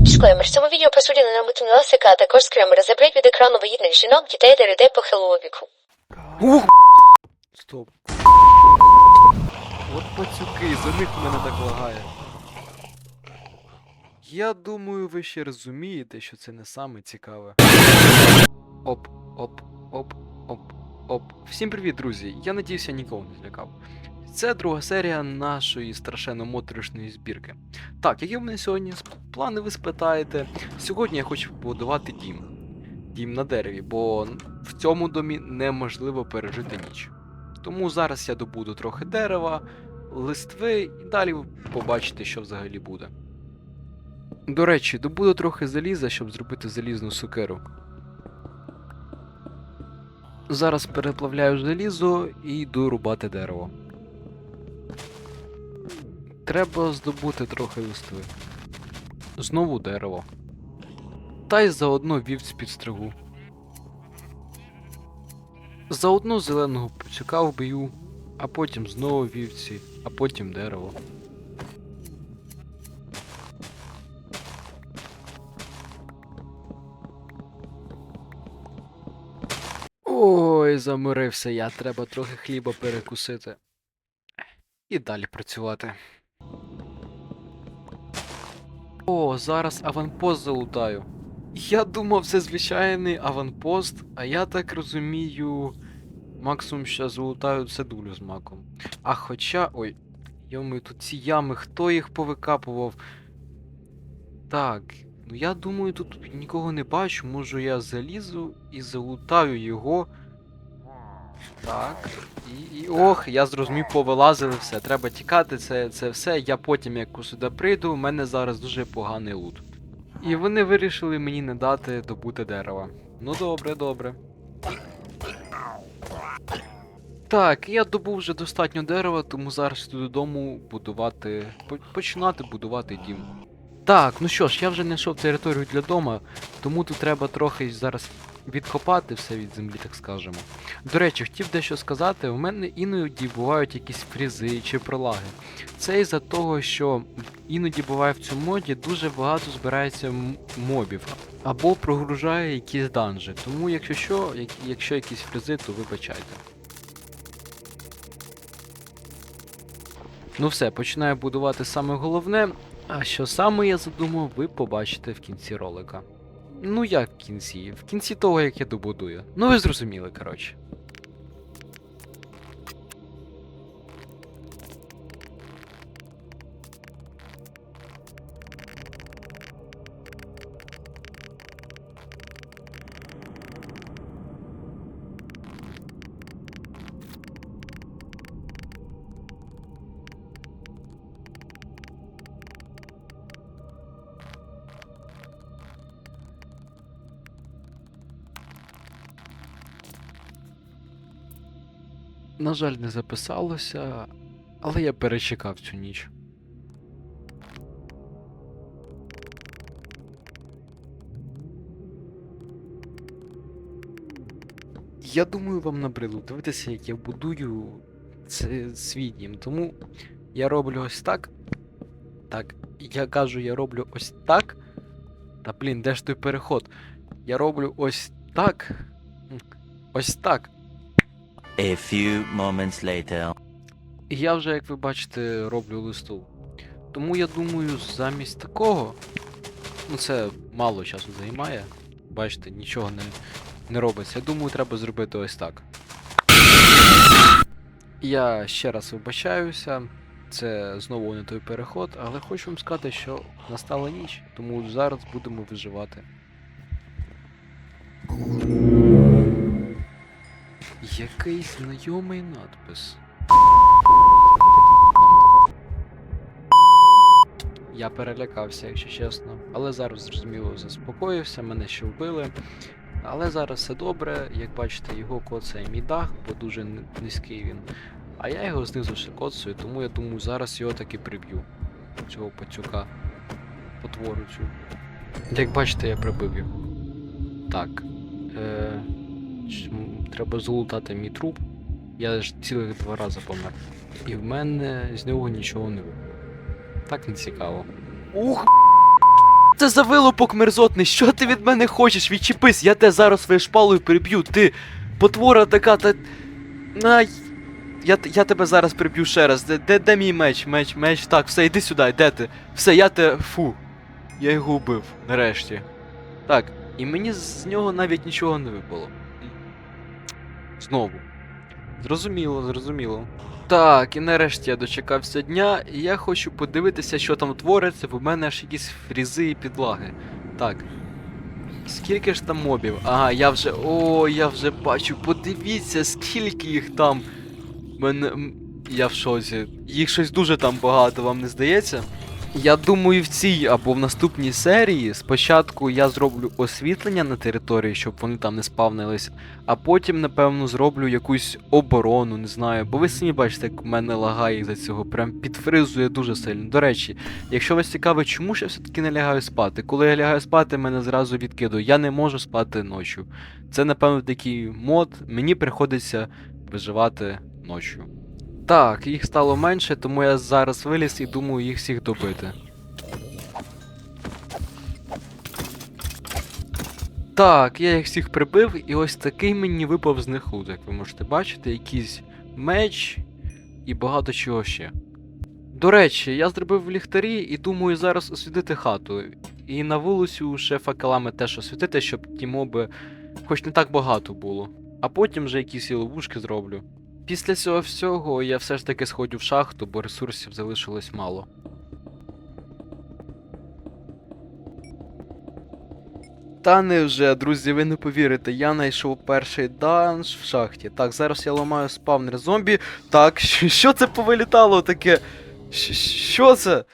Дисклеймер. В цьому відео присуділи на метунеласика, а також скремери. Заберіть від екрану вагітних жінок, дітей та людей похилого віку. Ух! Стоп. От пацюки, за них в мене так лагає. Я думаю, ви ще розумієте, що це не саме цікаве. Оп, оп, оп, оп, оп. Всім привіт, друзі! Я надіюся, нікого не злякав. Це друга серія нашої страшенно моторошної збірки. Так, які в мене сьогодні плани, ви спитаєте. Сьогодні я хочу побудувати дім. Дім на дереві, бо в цьому домі неможливо пережити ніч. Тому зараз я добуду трохи дерева, листви і далі побачите, що взагалі буде. До речі, добуду трохи заліза, щоб зробити залізну сокиру. Зараз переплавляю залізо і йду рубати дерево. Треба здобути трохи листви. Знову дерево. Та й заодно вівць підстригу. Заодно зеленого пацюка вбию, а потім знову вівці, а потім дерево. Ой, замирився я, треба трохи хліба перекусити. І далі працювати. О, зараз аванпост залутаю. Я думав, це звичайний аванпост, а я так розумію, максимум ще залутаю цедулю з маком. А хоча. Ой, йоми, тут ці ями, хто їх повикапував? Так, ну я думаю, тут нікого не бачу, можу я залізу і залутаю його. Так. І, і ох, я зрозумів, повилазили все. Треба тікати, це, це все. Я потім, як сюди прийду, у мене зараз дуже поганий лут. І вони вирішили мені не дати добути дерева. Ну добре, добре. Так, я добув вже достатньо дерева, тому зараз йду додому будувати. починати будувати дім. Так, ну що ж, я вже знайшов територію для дома, тому тут треба трохи зараз відкопати все від землі, так скажемо. До речі, хотів дещо сказати, у мене іноді бувають якісь фрізи чи пролаги. Це із-за того, що іноді буває в цьому моді дуже багато збирається мобів або прогружає якісь данжі. Тому, якщо що, якщо якісь фрізи, то вибачайте. Ну все, починаю будувати саме головне. А що саме я задумав, ви побачите в кінці ролика. Ну як в кінці? В кінці того, як я добудую. Ну ви зрозуміли, коротше. На жаль, не записалося, але я перечекав цю ніч. Я думаю, вам набрило дивитися, як я будую це свій. Тому я роблю ось так. Так, я кажу, я роблю ось так. Та блін, де ж той переход? Я роблю ось так. Ось так. A few moments later. Я вже, як ви бачите, роблю листу. Тому я думаю, замість такого. Ну це мало часу займає. Бачите, нічого не, не робиться. Я думаю, треба зробити ось так. Я ще раз вибачаюся. Це знову не той переход, але хочу вам сказати, що настала ніч, тому зараз будемо виживати. Якийсь знайомий надпис. Я перелякався, якщо чесно. Але зараз зрозуміло заспокоївся, мене ще вбили. Але зараз все добре, як бачите, його коцає мій дах, бо дуже низький він. А я його знизу ще коцаю, тому я думаю, зараз його таки приб'ю. Цього пацюка. Потвору цю. Як бачите, я прибив його. Так. Е, треба залутати мій труп. Я ж цілих два рази помер. І в мене з нього нічого не випало. Так не цікаво. Ух! це за вилупок мерзотний? Що ти від мене хочеш? Відчепись, я тебе зараз своєю шпалою приб'ю. Ти потвора така, та. Ай. Я, я тебе зараз приб'ю ще раз. Де, де, де мій меч? Меч, меч. Так, все, йди сюди, де ти? Все, я те. Фу. Я його вбив, нарешті. Так, і мені з нього навіть нічого не випало. Знову. Зрозуміло, зрозуміло. Так, і нарешті я дочекався дня, і я хочу подивитися, що там твориться, бо в мене аж якісь фрізи і підлаги. Так. Скільки ж там мобів? Ага, я вже. О, я вже бачу. Подивіться, скільки їх там. Мене. Я в шоці. Їх щось дуже там багато, вам не здається? Я думаю, в цій або в наступній серії спочатку я зроблю освітлення на території, щоб вони там не спавнились, а потім, напевно, зроблю якусь оборону, не знаю. Бо ви самі бачите, як в мене лагає за цього, прям підфризує дуже сильно. До речі, якщо вас цікавить, чому ж я все-таки не лягаю спати? Коли я лягаю спати, мене зразу відкидує. Я не можу спати ночі. Це, напевно, такий мод, мені приходиться виживати ночі. Так, їх стало менше, тому я зараз виліз і думаю їх всіх добити. Так, я їх всіх прибив, і ось такий мені випав з них лут, як ви можете бачити, якийсь меч і багато чого ще. До речі, я зробив ліхтарі і думаю зараз освітити хату. І на вулицю ще факелами теж освітити, щоб ті моби хоч не так багато було. А потім вже якісь і ловушки зроблю. Після цього всього я все ж таки сходжу в шахту, бо ресурсів залишилось мало. Та невже, друзі, ви не повірите, я знайшов перший данж в шахті. Так, зараз я ламаю спавнер зомбі. Так, що це повилітало таке? Що це?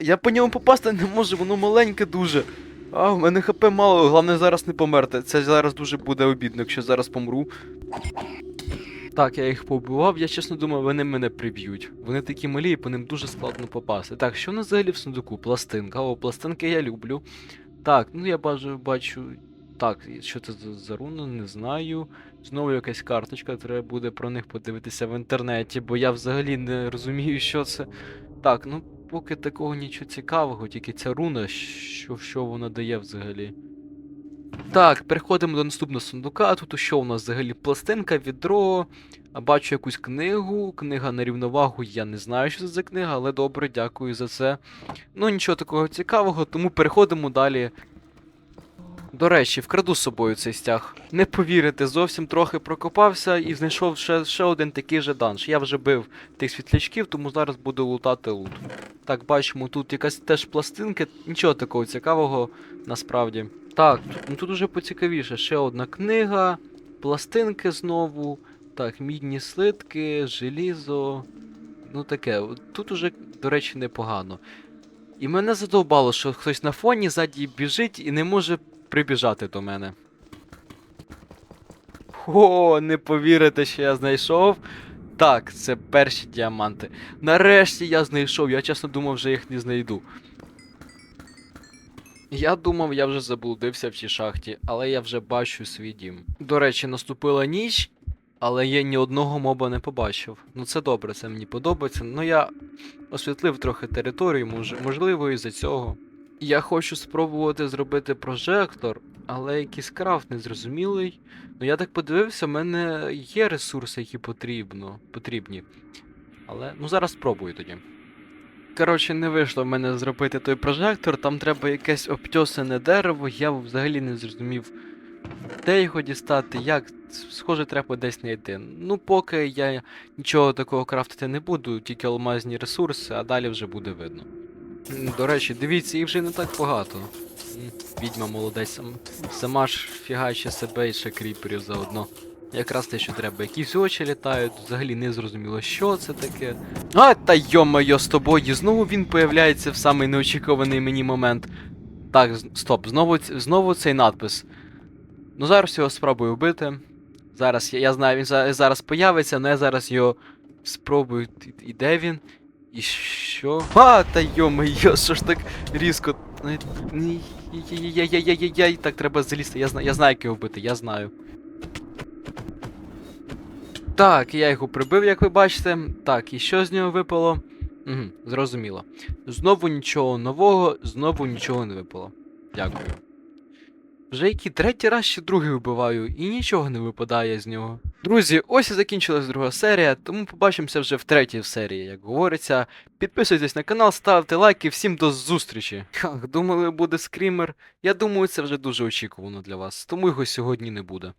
Я по ньому попасти не можу, воно маленьке дуже. А, в мене хп мало, головне зараз не померти. Це зараз дуже буде обідно, якщо зараз помру. Так, я їх побивав, я чесно думав, вони мене приб'ють. Вони такі малі, і по ним дуже складно попасти. Так, що в нас взагалі в сундуку? Пластинка. О, пластинки я люблю. Так, ну я бачу, бачу. Так, що це за руна, не знаю. Знову якась карточка, треба буде про них подивитися в інтернеті, бо я взагалі не розумію, що це. Так, ну поки такого нічого цікавого, тільки ця руна, що, що вона дає взагалі. Так, переходимо до наступного сундука. Тут що у нас взагалі пластинка, відро. Бачу якусь книгу. Книга на рівновагу. Я не знаю, що це за книга, але добре, дякую за це. Ну, нічого такого цікавого, тому переходимо далі. До речі, вкраду з собою цей стяг. Не повірите, зовсім трохи прокопався і знайшов ще, ще один такий же данж. Я вже бив тих світлячків, тому зараз буду лутати лут. Так, бачимо, тут якась теж пластинка, нічого такого цікавого насправді. Так, ну тут уже поцікавіше. Ще одна книга, пластинки знову. Так, мідні слитки, желізо. Ну таке. Тут уже, до речі, непогано. І мене задовбало, що хтось на фоні ззаді біжить і не може прибіжати до мене. О, не повірите, що я знайшов. Так, це перші діаманти. Нарешті я знайшов, я чесно думав, що їх не знайду. Я думав, я вже заблудився в цій шахті, але я вже бачу свій дім. До речі, наступила ніч, але я ні одного моба не побачив. Ну це добре, це мені подобається. Ну я освітлив трохи територію, мож, можливо, із-за цього. Я хочу спробувати зробити прожектор, але якийсь крафт незрозумілий. Ну я так подивився, в мене є ресурси, які потрібно, потрібні. Але ну зараз спробую тоді. Коротше, не вийшло в мене зробити той прожектор, там треба якесь обтьосане дерево, я взагалі не зрозумів, де його дістати, як. Схоже, треба десь знайти. Ну, поки я нічого такого крафтити не буду, тільки алмазні ресурси, а далі вже буде видно. До речі, дивіться, їх вже не так багато. Відьма молодець, сама ж фігаче себе і ще кріперів заодно. Якраз те, що треба. Якісь очі літають, взагалі не зрозуміло, що це таке. А, та йо-моє, з тобою, знову він появляється в самий неочікуваний мені момент. Так, стоп, знову, знову цей надпис. Ну зараз його спробую вбити. Зараз я, я знаю, він зараз появиться, але я зараз його спробую. І де він? І що? А, та йо-моє, що ж так різко. Ну, Я-я-я-я-я-я, так треба залізти. Я знаю, я знаю, як його вбити, я знаю. Так, я його прибив, як ви бачите. Так, і що з нього випало? Угу, зрозуміло. Знову нічого нового, знову нічого не випало. Дякую. Вже який третій раз ще другий вбиваю, і нічого не випадає з нього. Друзі, ось і закінчилась друга серія, тому побачимося вже в третій серії, як говориться. Підписуйтесь на канал, ставте лайки, всім до зустрічі. Ах, думали, буде скрімер. Я думаю, це вже дуже очікувано для вас, тому його сьогодні не буде.